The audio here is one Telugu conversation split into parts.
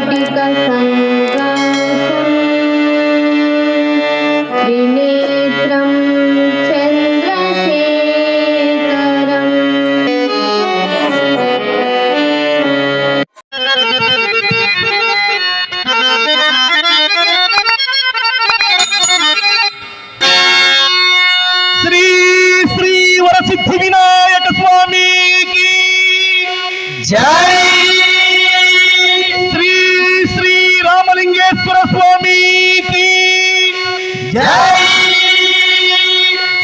वाटिका jai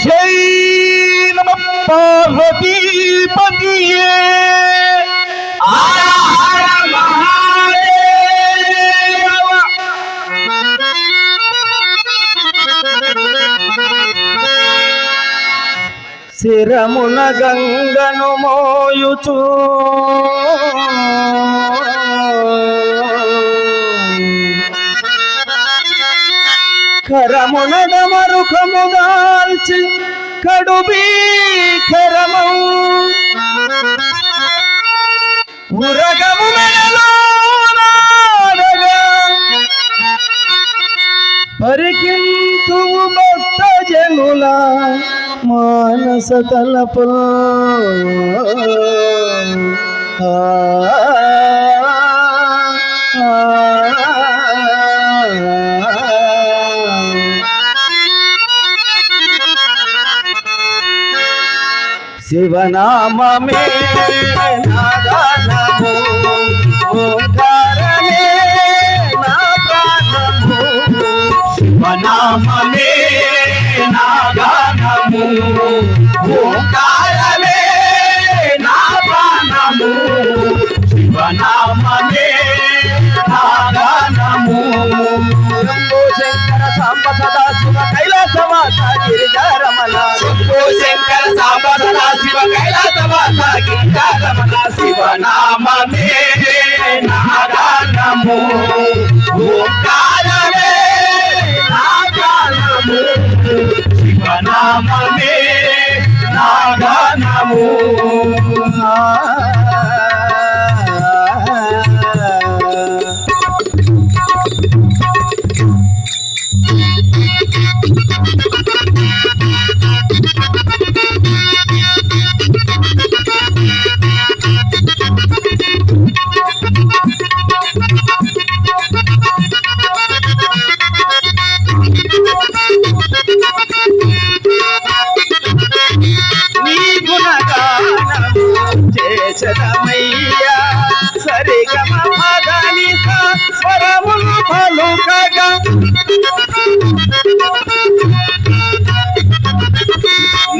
jai namo parvati patiye Siramuna gangga nomoyucu కరమునడమరుఖముదాల్చి కడుబీకరమౌ ఉరగము పరికింతు భక్త జనుల మానస తలపు. ఆ శివనామే నారాయణము Oh, చరమయ్యా సరిగమ పదని స్వరములు పలుకగా.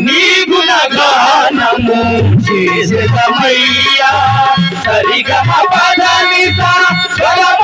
నీ గుణగానము చేసమయ్యా సరిగమ పదని స్వరము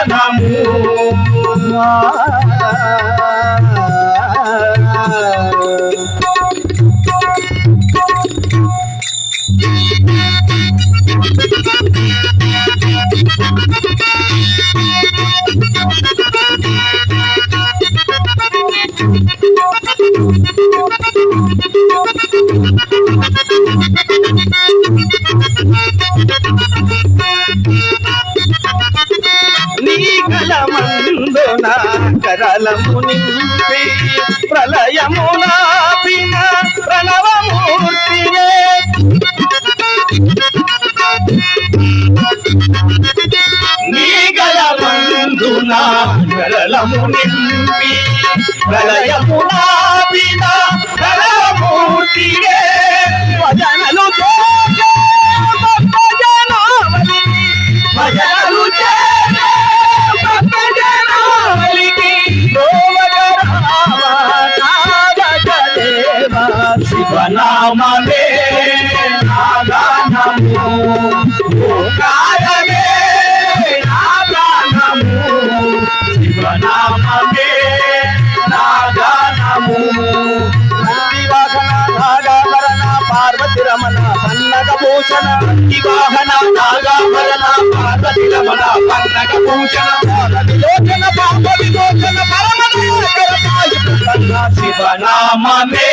పూజన భూషణ విలోచన పాప విమోచన పరమనాగరమాయ ప్రసన్న శివనామమే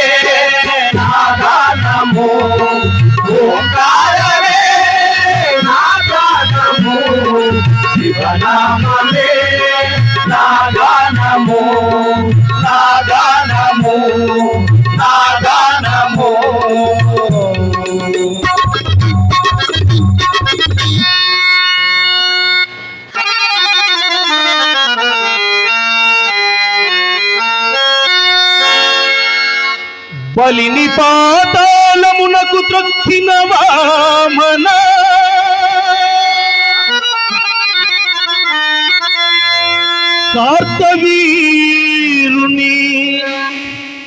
నాదానము ఓంకారమే నాదానము శివనామమే బలిని పాతాళమునకు త్రొక్కిన వామన. కార్తవీరుని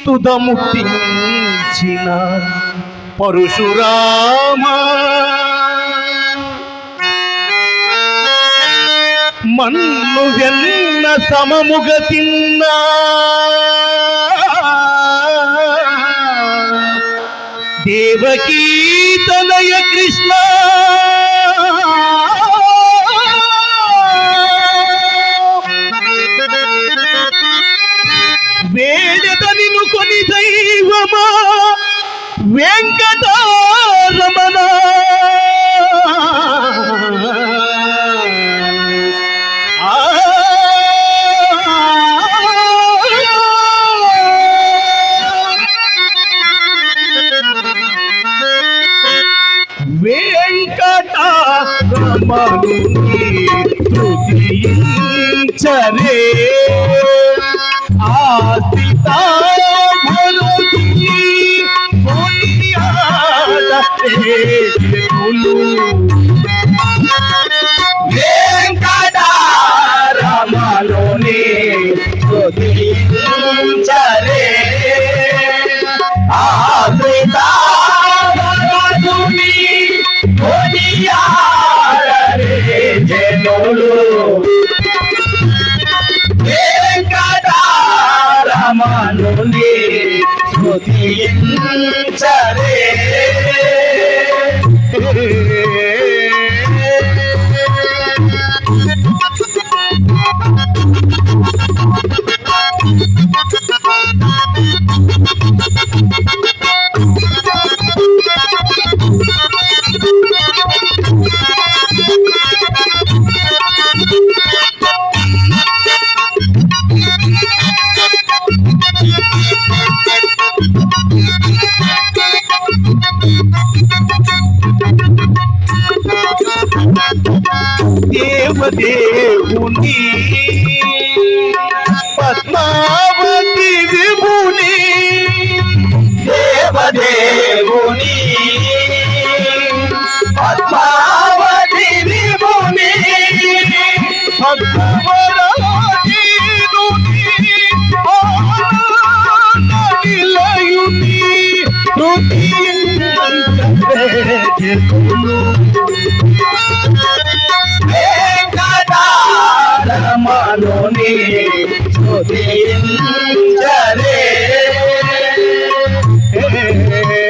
తుదముట్టించిన పరశురామ. మన్ను వెన్న సమముగ తిన్నా. దేవకీ తనయ కృష్ణ స్తుతించరే స్తుతించరే దేవదేవుని పద్మావతి విభుని దేవదేవుని పద్మావతి విభుని భగవరాజీనుని ఆనందనిలయుని స్తుతించరే జనులు వెంకటరమణుని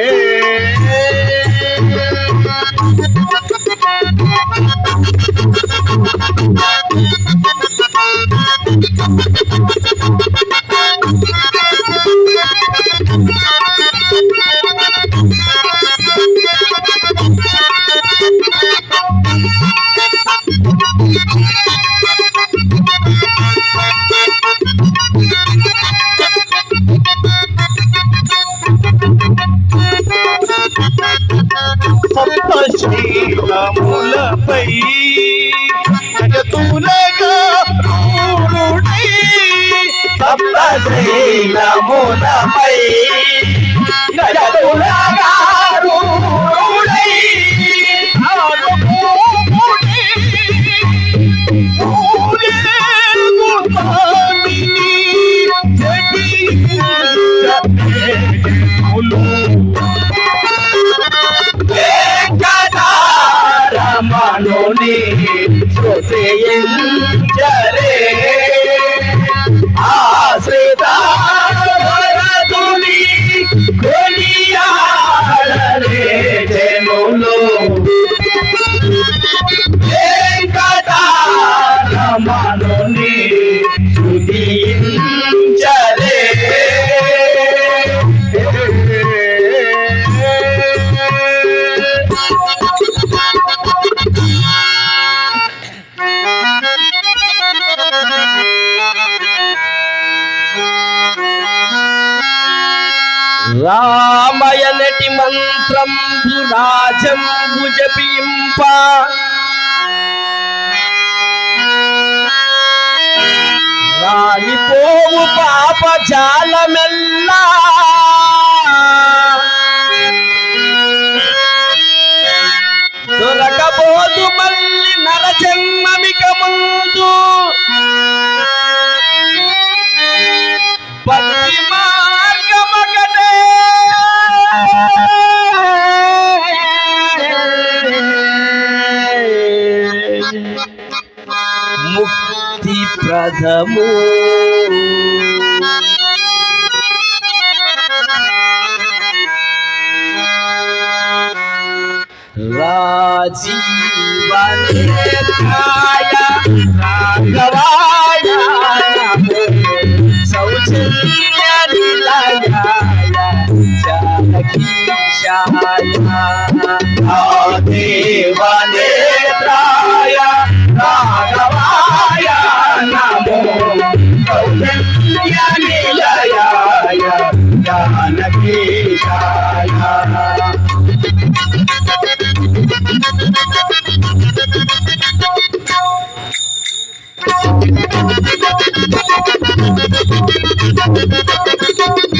స్తుతించరే సప్తశీలములపై జగతులగా రూఢై సప్తశీలములపై జగతులగా స్తుతించరే రామయనటి మంత్రం రాజం భుజపింప రాలిపోవు పాప జాలమెల్లా. దొరకబోదు మళ్ళీ నరజన్మమిక ముందు. జానకీశాయ దేవనేత్రాయ రాఘవాయ నమో. నిలయాయ జానకీశాయ. దశరథ తనూజాయ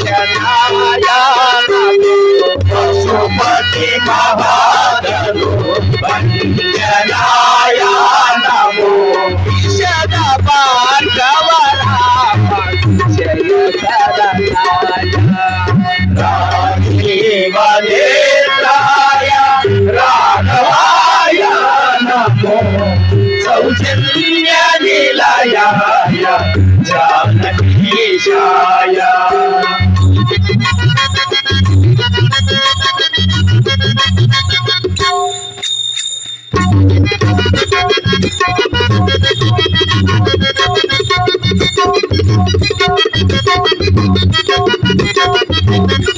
పంచనాయ పశుపతి మహాదలు పంజనాయ నమో విశద భార్గవరామ జయకరనాయ రాజీవనేత్రాయ రాఘవాయ నమో సౌజన్య నిలయాయ జానకీశాయ Thank you.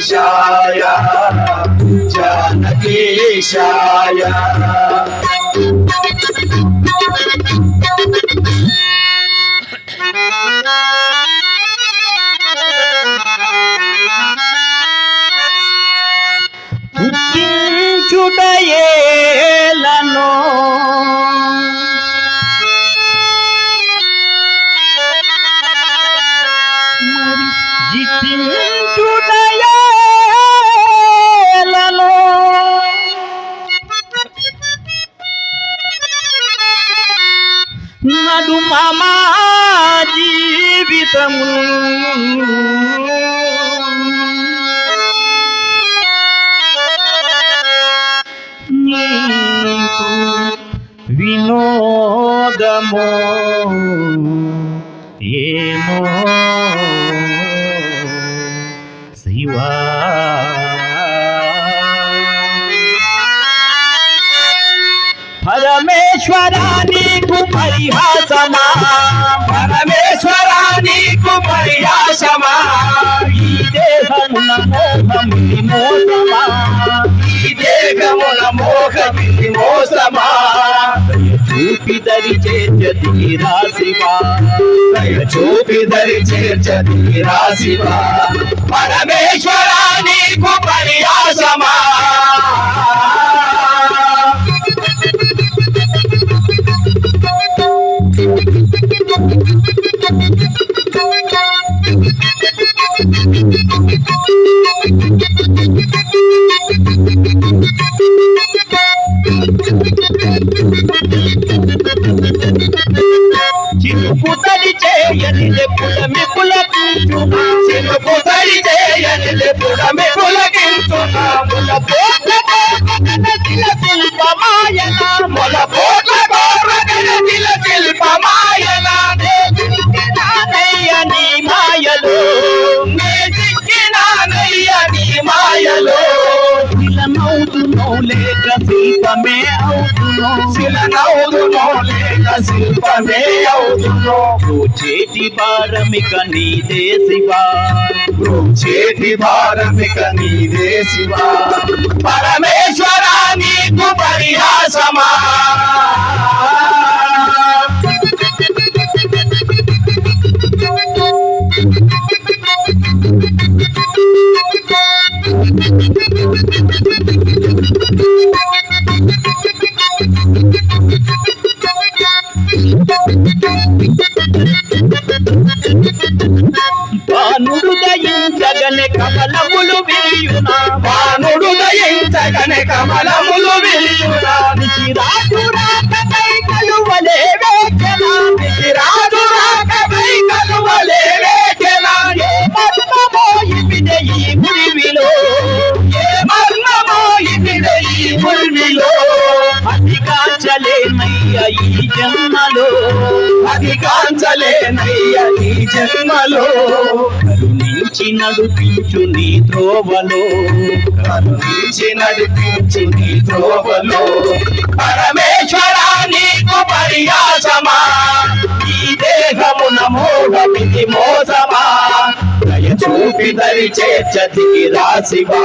జానకీశాయ జానకీశాయ పుట్టించుటయేలను పరమేశ్వరా నీకు పరిహాసమా? పరమేశ్వరా నీకు పరిహాసమా? ఈ దేహమున మోహమిది మోసమా? ఈ దేహమున మోహమిది మోసమా? చూపి దరి చేర్చది రాశివా దయ చూపి దరి చేర్చది రాశివా పరమేశ్వరా నీకు పరిహాసమా? మాయలో. శిలనవుతునో లేక శిల్పమే అవుతునో శిల నవ్వుదునో లేక శిల్పమే అవుదునో చేతి భారమిక నీదే శివా. చేతి భారమిక నీదే శివా. పరమేశ్వర నీకు పరిహాసమా. భానుడు దయించగనే కమలములు విరియునా వానుడు దయించగనే కమలములు విరియునా రాజు ఇదిదే ఈ భూమిలో. ఈ జన్మలో. అది కాంచలేనయ్య ఈ జన్మలో. కరుణించి నడిపించు నీ త్రోవలో. కరుణించి నడిపించు నీ త్రోవలో. పరమేశ్వర నీకు పరిహాసమా. ఈ దేహమున మోహమిది మోసమా. చూపి దరి చేర్చదిగి రాశివా.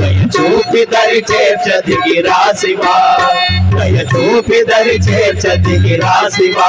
దయ చూపి దరి చేర్చదిగి రాశివా. దయ చూపి దరి చేర్చదిగి రాశివా.